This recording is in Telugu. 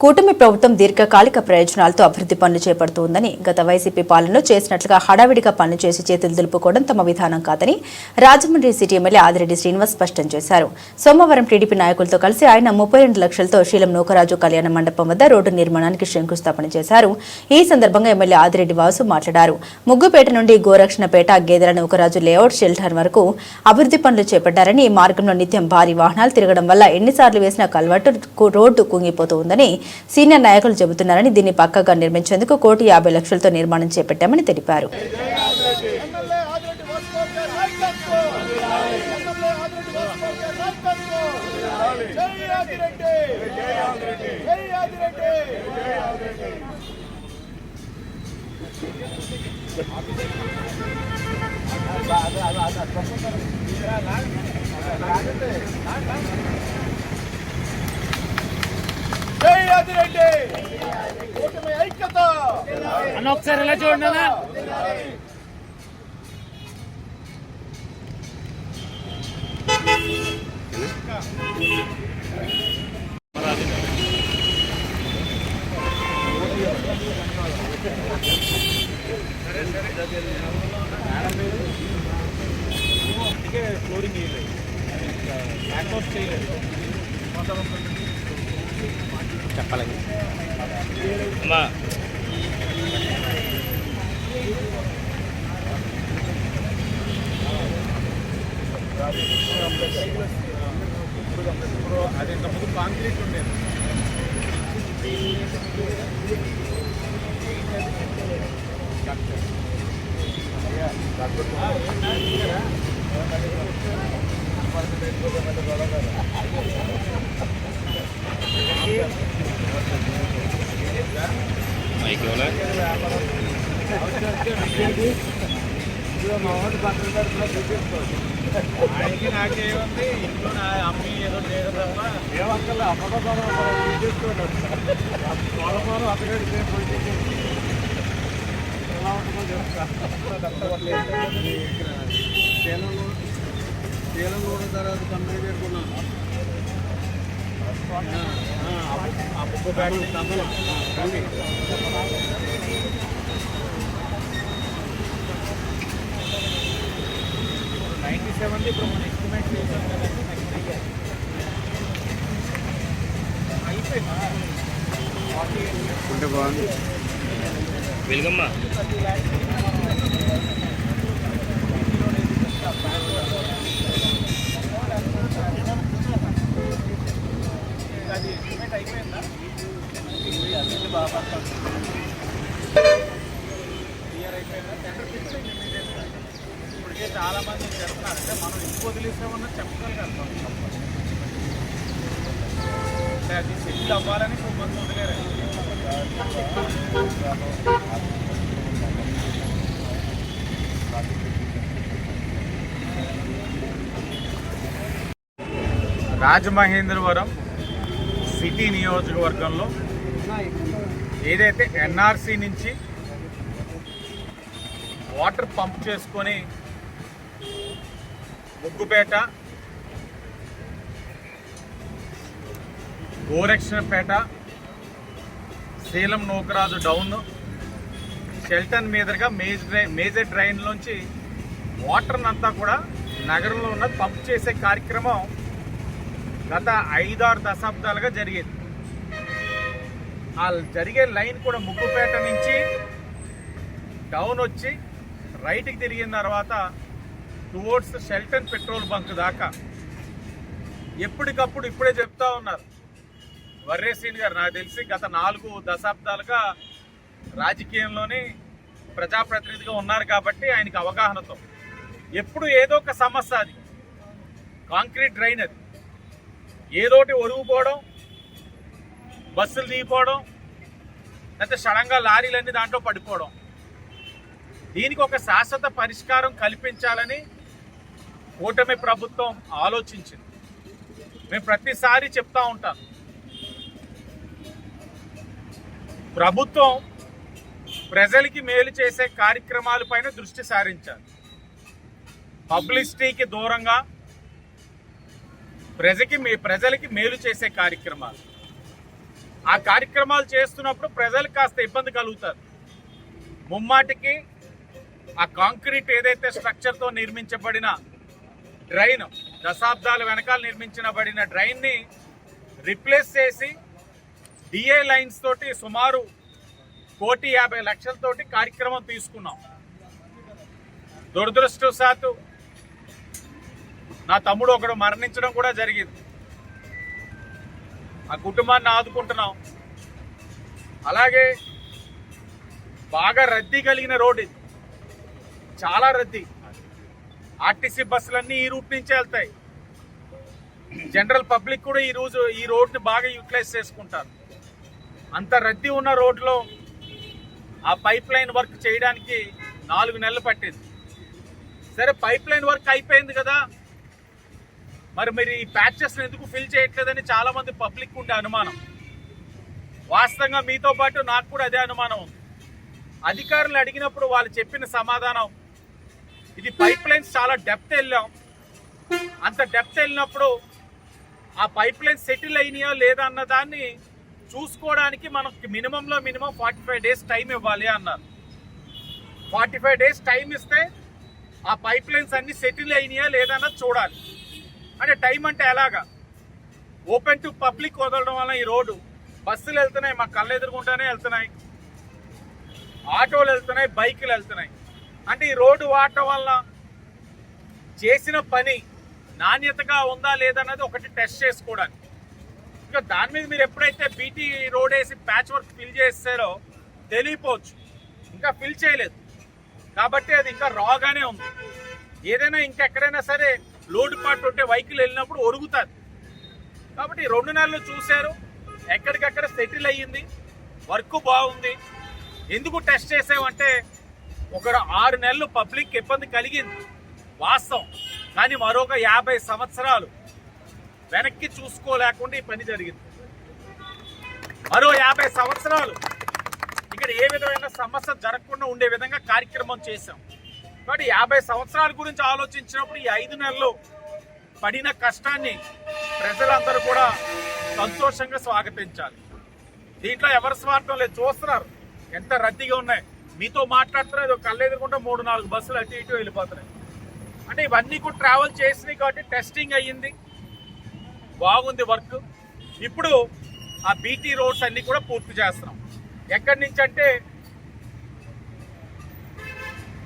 కూటమి ప్రభుత్వం దీర్ఘకాలిక ప్రయోజనాలతో అభివృద్ధి పనులు చేపడుతోందని గత వైసీపీ పాలనలో చేసినట్లుగా హడావిడిగా పనులు చేసి చేతులు దులుపుకోవడం తమ విధానం కాదని రాజమండ్రి సిటీ ఎమ్మెల్యే ఆదిరెడ్డి శ్రీనివాస్ స్పష్టం చేశారు. సోమవారం టీడీపీ నాయకులతో కలిసి ఆయన ముప్పై రెండు లక్షలతో శీలం నూకరాజు కళ్యాణ మండపం వద్ద రోడ్డు నిర్మాణానికి శంకుస్థాపన చేశారు. ఈ సందర్భంగా ఎమ్మెల్యే ఆదిరెడ్డి వాసు మాట్లాడారు. ముగ్గుపేట నుండి గోరక్షణపేట గేదెల నూకరాజు లేఅవుట్ షెల్టర్ వరకు అభివృద్ధి పనులు చేపట్టారని ఈ మార్గంలో నిత్యం భారీ వాహనాలు తిరగడం వల్ల ఎన్నిసార్లు వేసిన కల్వర్టు కు- రోడ్డు కుంగిపోతుందని సీనియర్ నాయకులు చెబుతున్నారని దీన్ని పక్కగా నిర్మించేందుకు కోటి యాభై లక్షలతో నిర్మాణం చేపట్టామని తెలిపారు. ఎమ్మెల్యే ఆదిరెడ్డి వాసుదేవ్ వాసుదేవ్ గారి నాయకత్వం జై ఆదిరెడ్డి జై ఆదిరెడ్డి జై ఆదిరెడ్డి జై ఆదిరెడ్డి జై ఆదిరెడ్డి కూటమి ఐక్యత అన్న ఒకసారి ఎలా చూడండి అన్న అమ్మా అది ఇంతకుముందు కాంక్రీట్ ఉండేది మైక్ ఇవ్వలే ఆయనకి నాకేముంది ఇంట్లో నా అమ్మి ఏదో లేదు తప్ప ఏమక్కర్లే అమ్మకం తీసుకోండి అతగడి ఎలా ఉంటుందో చెప్తా. సేలంలో సేలంలో తర్వాత కంపెనీ పేర్కొన్నాను నైంటీ సెవెన్ ఇప్పుడు మన ఎస్టిమేట్ చేసాం కదండి అయిపోయింది ఉంటే బాగుంది వెలుగమ్మా చాలామంది చాలా మంది అంటే మనం ఎక్కువ వదిలేసామన్నా చెప్పగలిగారు అంటే అది సెటిల్ అవ్వాలని కొంతమంది వదిలేరు. రాజమహేంద్రవరం సిటీ నియోజకవర్గంలో ఏదైతే ఎన్ఆర్సీ నుంచి వాటర్ పంప్ చేసుకొని ముగ్గుపేట గోరక్షణపేట సేలం నూకరాజు డౌన్. షెల్టన్ మీదుగా మేజర్ డ్రై మేజర్ డ్రైన్లోంచి వాటర్ అంతా కూడా నగరంలో ఉన్న పంప్ చేసే కార్యక్రమం గత ఐదారు దశాబ్దాలుగా జరిగేది. ఆ జరిగే లైన్ కూడా ముగ్గుపేట నుంచి డౌన్ వచ్చి రైట్కి తిరిగిన తర్వాత టువర్డ్స్ షెల్టన్ పెట్రోల్ బంక్ దాకా. ఎప్పటికప్పుడు ఇప్పుడే చెప్తా ఉన్నారు. వర్రేశ్రీని గారు నాకు తెలిసి గత నాలుగు దశాబ్దాలుగా రాజకీయంలోని ప్రజాప్రతినిధిగా ఉన్నారు కాబట్టి ఆయనకి అవగాహనతో. ఎప్పుడు ఏదో ఒక సమస్య అది. కాంక్రీట్ డ్రైన్ అది. ఏదోటి ఒరుగుపోవడం బస్సులు దిగిపోవడం లేకపోతే సడన్గా లారీలన్నీ దాంట్లో పడిపోవడం. దీనికి ఒక శాశ్వత పరిష్కారం కల్పించాలని కూటమి ప్రభుత్వం ఆలోచించింది. మేము ప్రతిసారి చెప్తా ఉంటాం. ప్రభుత్వం ప్రజలకి మేలు చేసే కార్యక్రమాలపైన దృష్టి సారించాలి. పబ్లిసిటీకి దూరంగా ప్రజకి మీ ప్రజలకి మేలు చేసే కార్యక్రమాలు. ఆ కార్యక్రమాలు చేస్తున్నప్పుడు ప్రజలకు కాస్త ఇబ్బంది కలుగుతారు. ముమ్మాటికి ఆ కాంక్రీట్ ఏదైతే స్ట్రక్చర్తో నిర్మించబడిన డ్రైన్ దశాబ్దాల వెనకాల నిర్మించబడిన డ్రైన్ని రిప్లేస్ చేసి డిఏ లైన్స్ తోటి సుమారు కోటి యాభై లక్షలతోటి కార్యక్రమం తీసుకున్నాం. దురదృష్టవశాత్తు నా తమ్ముడు ఒకడు మరణించడం కూడా జరిగింది. ఆ కుటుంబాన్ని ఆదుకుంటున్నాం. అలాగే బాగా రద్దీ కలిగిన రోడ్డు చాలా రద్దీ. ఆర్టీసీ బస్సులన్నీ ఈ రూట్ నుంచే వెళ్తాయి. జనరల్ పబ్లిక్ కూడా ఈ రోజు ఈ రోడ్ని బాగా యూటిలైజ్ చేసుకుంటారు. అంత రద్దీ ఉన్న రోడ్లో ఆ పైప్ లైన్ వర్క్ చేయడానికి నాలుగు నెలలు పట్టింది. సరే పైప్ లైన్ వర్క్ అయిపోయింది కదా. మరి మీరు ఈ ప్యాచెస్ని ఎందుకు ఫిల్ చేయట్లేదని చాలామంది పబ్లిక్ ఉండే అనుమానం. వాస్తవంగా మీతో పాటు నాకు కూడా అదే అనుమానం ఉంది. అధికారులు అడిగినప్పుడు వాళ్ళు చెప్పిన సమాధానం ఇది పైప్ లైన్స్ చాలా డెప్త్ వెళ్ళాం. అంత డెప్త్ వెళ్ళినప్పుడు ఆ పైప్ లైన్ సెటిల్ అయినాయో లేదా అన్న దాన్ని చూసుకోవడానికి మనకి మినిమంలో minimum forty five days time ఇవ్వాలి అన్నారు. ఫార్టీ ఫైవ్ డేస్ టైం ఇస్తే ఆ పైప్ లైన్స్ అన్ని సెటిల్ అయినాయా లేదన్నది చూడాలి. అంటే టైం అంటే ఎలాగా? ఓపెన్ టు పబ్లిక్ వదలడం వల్ల ఈ రోడ్డు బస్సులు వెళ్తున్నాయి మా కళ్ళు ఎదురుకుంటానే వెళ్తున్నాయి ఆటోలు వెళ్తున్నాయి బైకులు వెళ్తున్నాయి. అంటే ఈ రోడ్డు వాడటం వల్ల చేసిన పని నాణ్యతగా ఉందా లేదన్నది ఒకటి టెస్ట్ చేసుకోవడానికి. ఇంకా దాని మీద మీరు ఎప్పుడైతే బీటీ రోడ్ వేసి ప్యాచ్ వర్క్ ఫిల్ చేస్తారో తెలియపోవచ్చు. ఇంకా ఫిల్ చేయలేదు. కాబట్టి అది ఇంకా రాగానే ఉంది. ఏదైనా ఇంకెక్కడైనా సరే లోడ్ పాటు ఉంటే వెహికల్ వెళ్ళినప్పుడు ఒరుగుతుంది. కాబట్టి రెండు నెలలు చూశారు. ఎక్కడికక్కడ సెటిల్ అయ్యింది. వర్క్ బాగుంది. ఎందుకు టెస్ట్ చేసామంటే ఒక ఆరు నెలలు పబ్లిక్ ఇబ్బంది కలిగింది. వాస్తవం. కానీ మరొక యాభై సంవత్సరాలు వెనక్కి చూసుకోలేకుండా ఈ పని జరిగింది. మరో యాభై సంవత్సరాలు ఇక్కడ ఏ విధమైన సమస్య జరగకుండా ఉండే విధంగా కార్యక్రమం చేశాం. కాబట్టి యాభై సంవత్సరాల గురించి ఆలోచించినప్పుడు ఈ ఐదు నెలలు పడిన కష్టాన్ని ప్రజలందరూ కూడా సంతోషంగా స్వాగతించాలి. దీంట్లో ఎవరి స్వార్థం లేదు. చూస్తున్నారు. ఎంత రద్దీగా ఉన్నాయి. మీతో మాట్లాడుతున్నారు ఏదో కళ్ళు ఎదురుకుంటే మూడు నాలుగు బస్సులు అటు ఇటు వెళ్ళిపోతున్నాయి. అంటే ఇవన్నీ కూడా ట్రావెల్ చేసినాయి కాబట్టి టెస్టింగ్ అయ్యింది. బాగుంది వర్క్ ఇప్పుడు ఆ బీటీ రోడ్స్ అన్నీ కూడా పూర్తి చేస్తున్నాం. ఎక్కడి నుంచి అంటే